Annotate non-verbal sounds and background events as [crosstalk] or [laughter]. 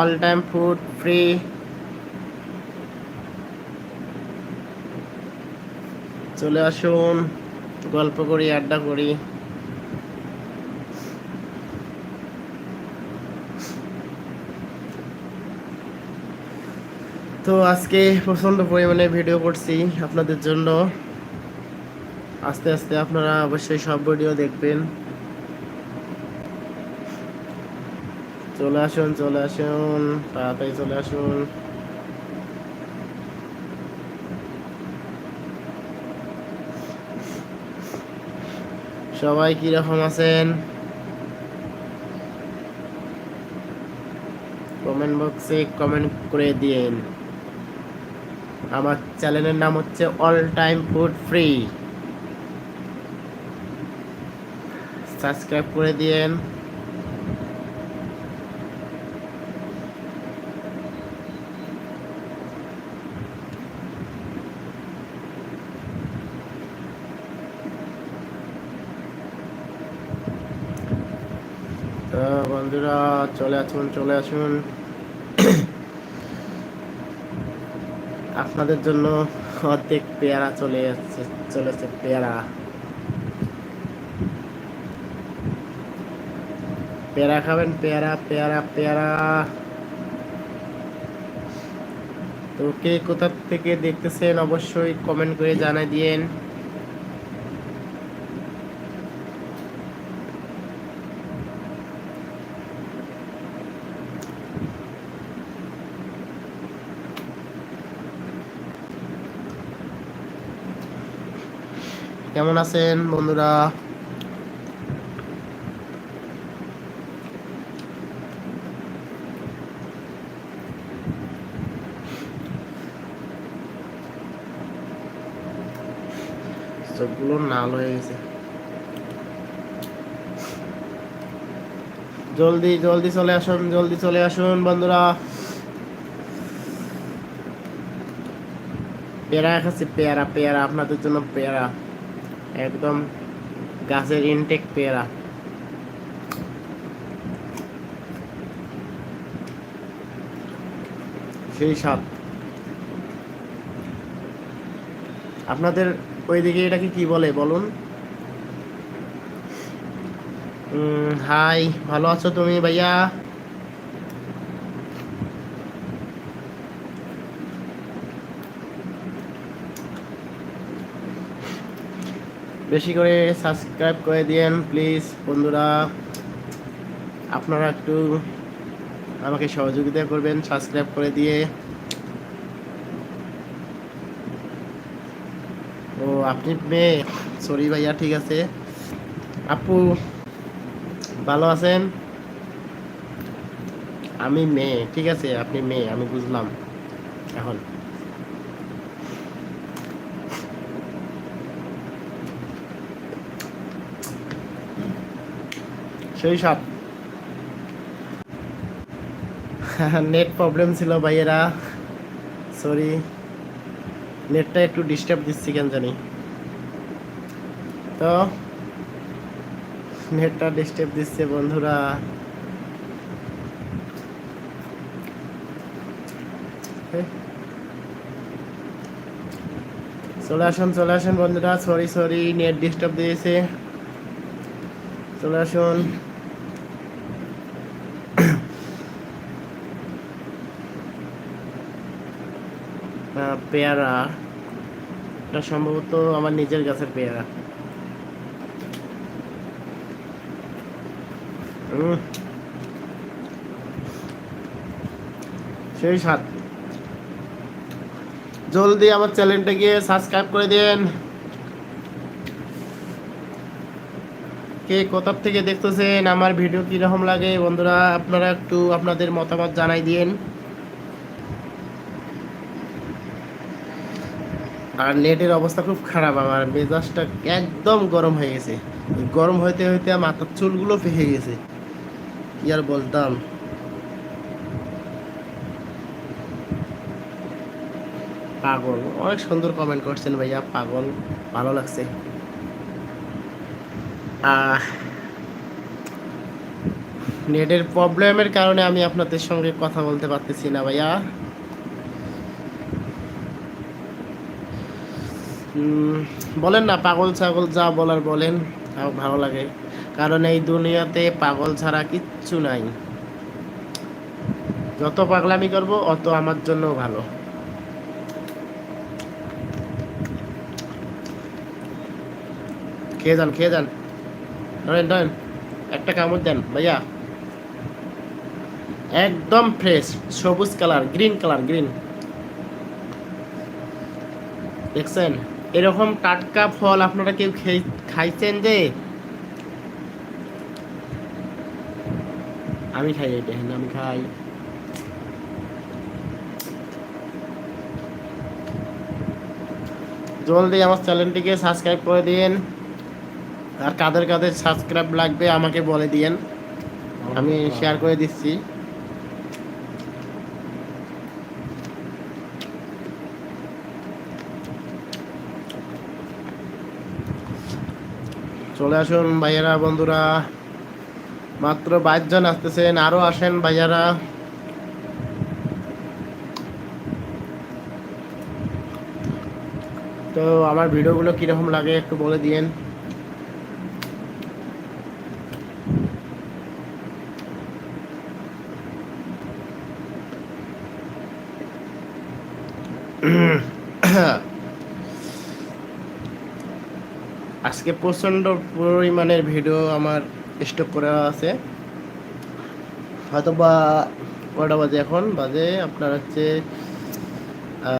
All time food free চলে আসুন, গল্প করি, আড্ডা করি। তো আজকে প্রচণ্ড পরিমাণে ভিডিও করছি আপনাদের জন্য। আস্তে আস্তে আপনারা অবশ্যই সব ভিডিও দেখবেন। চলে আসুন চলে আসুন, তাড়াতাড়ি চলে আসুন। সবাই কীরকম আছেন? কমেন্ট বক্সে কমেন্ট করে দিন আমার চ্যানেলের নাম হচ্ছে all time food free subscribe করে দিয়েন। বন্ধুরা, চলে আসুন চলে আসুন। আপনাদের জন্য অর্ধেক পেয়ারা চলে যাচ্ছে চলেছে পেয়ারা। পেয়ারা খাবেন, পেয়ারা পেয়ারা পেয়ারা। তো কে কোথা থেকে দেখতেছেন, অবশ্যই কমেন্ট করে জানাই দিয়েন। কেমন আছেন বন্ধুরা? চোখগুলো নাল হয়ে গেছে। জলদি জলদি চলে আসুন, জলদি চলে আসুন বন্ধুরা। পেয়ারা খাচ্ছি, পেয়ারা পেয়ারা, আপনাদের জন্য পেয়ারা। একদম গাছের ইনটেক পেয়ারা। সেই স্বাদ। আপনাদের ওইদিকে এটাকে কি বলে, বলুন? হাই, ভালো আছো তুমি ভাইয়া? বেশি করে সাবস্ক্রাইব করে দিয়েন প্লিজ বন্ধুরা। আপনারা একটু আমাকে সহযোগিতা করবেন সাবস্ক্রাইব করে দিয়ে। ও, আপনি মেয়ে? সরি ভাইয়া, ঠিক আছে। আপু, ভালো আছেন? আমি মেয়ে, ঠিক আছে, আপনি মেয়ে, আমি বুঝলাম। এখন। সেই সব নেট প্রবলেম ছিল ভাইয়েরা। সরি নেটটা একটু ডিস্টার্ব দিচ্ছি কেন জানি। তো নেটটা ডিস্টার্ব দিচ্ছে বন্ধুরা। চলে আসুন চলে আসুন বন্ধুরা। সরি সরি নেট ডিস্টার্ব দিয়েছে। চলে আসুন। পেয়ারা। এটা সম্ভবত আমার নিজের গাছের পেয়ারা। সেই স্বাদ। জলদি আমার চ্যানেলটা গিয়ে সাবস্ক্রাইব করে দেন কে কোথার থেকে দেখতেছেন? আমার ভিডিও কীরকম লাগে? বন্ধুরা, আপনারা একটু আপনাদের মতামত জানাই দিন আর নেটের অবস্থা খুব খারাপ আমার, মেজাজটা একদম গরম হয়ে গেছে। গরম হইতে হইতে মাথার চুলগুলো ফেহে গেছে। কি আর বলতাম? পাগল, অনেক সুন্দর কমেন্ট করছেন ভাইয়া, পাগল, ভালো লাগছে। নেটের প্রবলেমের কারণে আমি আপনাদের সঙ্গে কথা বলতে পারতেছি না ভাইয়া। বলেন না, পাগল ছাগল যা বলার বলেন ভালো লাগে। কারণ এই দুনিয়াতে পাগল ছাড়া কিচ্ছু নাই। যত পাগলামি করব, অত আমার জন্য ভালো। খেয়ে যান খেয়ে যান। ধরেন ধরেন, একটা কামড় দেন, ভাইয়া। একদম ফ্রেশ সবুজ কালার গ্রিন কালার গ্রিন দেখছেন? এরকম টাটকা ফল আপনারা কেউ খাইছেন যে? আমি খাই এটা হ্যাঁ, আমি খাই। জলদি আমার চ্যানেলটিকে সাবস্ক্রাইব করে দিন আর কাদের কাদের সাবস্ক্রাইব লাগবে আমাকে বলে দিন আমি শেয়ার করে দিচ্ছি। চলে আসুন ভাইয়ারা, বন্ধুরা। মাত্র বাইশ জন আসতেছেন, আরও আসেন ভাইয়ারা। তো আমার ভিডিওগুলো কীরকম লাগে একটু বলে দিয়েন। [clears throat] আজকে প্রচণ্ড পরিমাণের ভিডিও আমার স্টক করা আছে। হয়তো বা কটা বাজে এখন? বাজে আপনার হচ্ছে